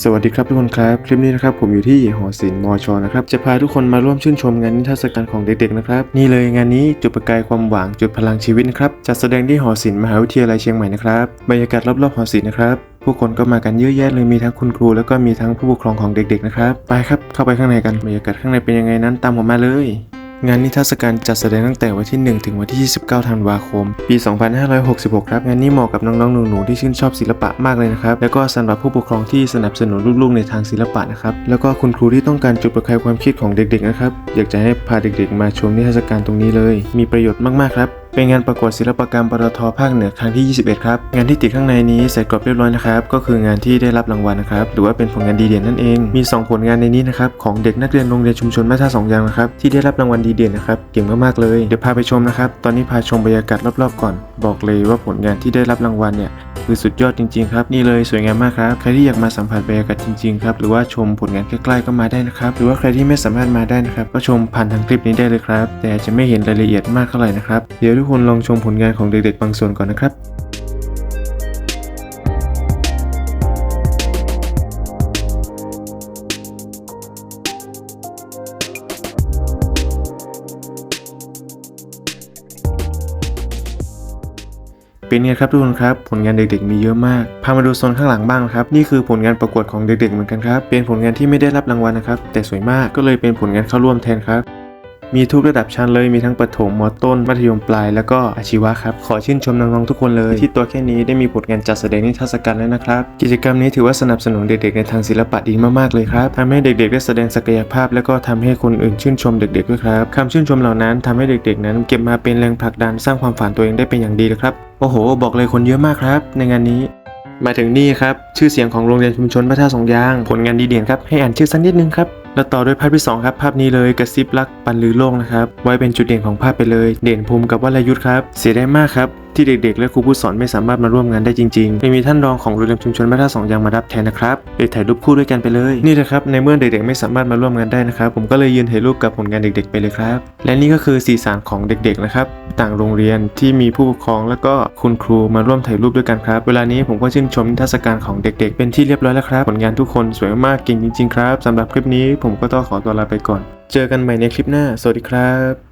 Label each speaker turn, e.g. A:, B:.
A: สวัสดีครับทุกคนครับ คลิปนี้นะครับผมอยู่ที่หอศิลป์มอชอนะครับ จะพาทุกคนมาร่วมชื่นชมงานนิทรรศการของเด็กๆนะครับ นี่เลยงานนี้จุดประกายความหวังจุดพลังชีวิตนะครับจัดแสดงที่หอศิลป์มหาวิทยาลัยเชียงใหม่นะครับบรรยากาศรอบๆหอศิลป์นะครับผู้คนก็มากันเยอะแยะเลยมีทั้งคุณครู แล้วก็มีทั้งผู้ปกครองของเด็กๆนะครับไปครับเข้าไปข้างในกันบรรยากาศข้างในเป็นยังไงนั้นตามผมมาเลย งานนิทรรศการจัดแสดงตั้งแต่วันที่ 1 ถึงวันที่ 29 ธันวาคม ปี 2566 ครับ งานนี้เหมาะกับน้องๆ หนูๆ ที่ชื่นชอบศิลปะมากเลยนะครับ แล้วก็สำหรับผู้ปกครองที่สนับสนุนลูกๆ ในทางศิลปะนะครับ แล้วก็คุณครูที่ต้องการจุดประกายความคิดของเด็กๆ นะครับ อยากจะให้พาเด็กๆ มาชมนิทรรศการตรงนี้เลย มีประโยชน์มากๆ ครับ เป็นงานประกวดศิลปกรรมปตทภาคเหนือครั้งที่ 21 ครับ งานที่ติดข้างในนี้ใส่กรอบเรียบร้อยนะครับ ก็คืองานที่ได้รับรางวัลนะครับ หรือว่าเป็นผลงานดีเด่นนั่นเอง มี 2 ผลงานในนี้นะครับ ของเด็กนักเรียนโรงเรียนชุมชนแม่ท่าสองยางนะครับ ที่ได้รับรางวัลดีเด่นนะครับ เก่งมากๆเลย เดี๋ยวพาไปชมนะครับ ตอนนี้พาชมบรรยากาศรอบๆก่อน บอกเลยว่าผลงานที่ได้รับรางวัลเนี่ย คือสุดยอดจริงๆครับนี่เลยสวยงามมากครับใครที่อยากมาสัมผัสบรรยากาศจริงๆครับหรือว่าชมผลงานใกล้ๆก็มาได้นะครับหรือว่าใครที่ไม่สามารถมาได้นะครับก็ชมผ่านทางคลิปนี้ได้เลยครับ แต่จะไม่เห็นรายละเอียดมากเท่าไหร่นะครับเดี๋ยวทุกคนลองชมผลงานของเด็กๆบางส่วนก่อนนะครับ เป็นไงครับทุกคนครับ ผลงานเด็กๆมีเยอะมาก พามาดูโซนข้างหลังบ้างนะครับ นี่คือผลงานประกวดของเด็กๆเหมือนกันครับ เป็นผลงานที่ไม่ได้รับรางวัลนะครับ แต่สวยมาก ก็เลยเป็นผลงานเข้าร่วมแทนครับ มีทุกระดับชั้นเลย มีทั้งประถม มต้น มัธยมปลาย แล้วก็อาชีวะครับ ขอชื่นชมน้องๆทุกคนเลย ที่ตัวแค่นี้ได้มีผลงานจัดแสดงนิทรรศการแล้วนะครับ กิจกรรมนี้ถือว่าสนับสนุนเด็กๆในทางศิลปะดีมากๆเลยครับทำให้เด็กๆได้แสดงศักยภาพ แล้วก็ทำให้คนอื่นชื่นชมเด็กๆด้วยครับคำชื่นชมเหล่านั้นทำให้เด็กๆ นั้นเก็บมาเป็นแรงผลักดันสร้างความฝันตัวเองได้เป็นอย่างดีเลยครับ โอ้โห บอกเลยคนเยอะมากครับ ในงานนี้ มาถึงนี่ครับ ชื่อเสียงของโรงเรียนชุมชนพระท่าสองยาง ผลงานดีเด่นครับ ให้อ่านชื่อสักนิดนึงครับ แล้วต่อด้วยภาพที่ 2 ครับ ภาพนี้เลยกระซิบรักปันลือโลกนะครับ ไว้เป็นจุดเด่นของภาพไปเลย เด่นภูมิกับวรยุทธ์ครับ เสียดายมากครับที่เด็กๆ และครูผู้สอนไม่สามารถมาร่วมงานได้จริงๆไม่มีท่านรองของโรงเรียนชุมชนพระท่าสองยางมารับแทนนะครับเลยถ่ายรูปคู่ด้วยกันไปเลย นี่นะครับ ในเมื่อเด็กๆ ไม่สามารถมาร่วมงานได้นะครับ ผมก็เลยยืนถ่ายรูปกับผลงานเด็กๆ ไปเลยครับ และนี่ก็คือสีสันของเด็กๆ นะครับ ต่างโรงเรียนที่มีผู้ปกครอง และก็คุณครูมาร่วมถ่ายรูปด้วยกันครับ เวลานี้ผมก็ชื่นชมนิทรรศการของเด็ก ๆ เป็นที่เรียบร้อยแล้วครับผลงานทุกคนสวยมากเก่งจริงๆครับสำหรับคลิปนี้ผมก็ต้องขอตัวลาไปก่อน เจอกันใหม่ในคลิปหน้า สวัสดีครับ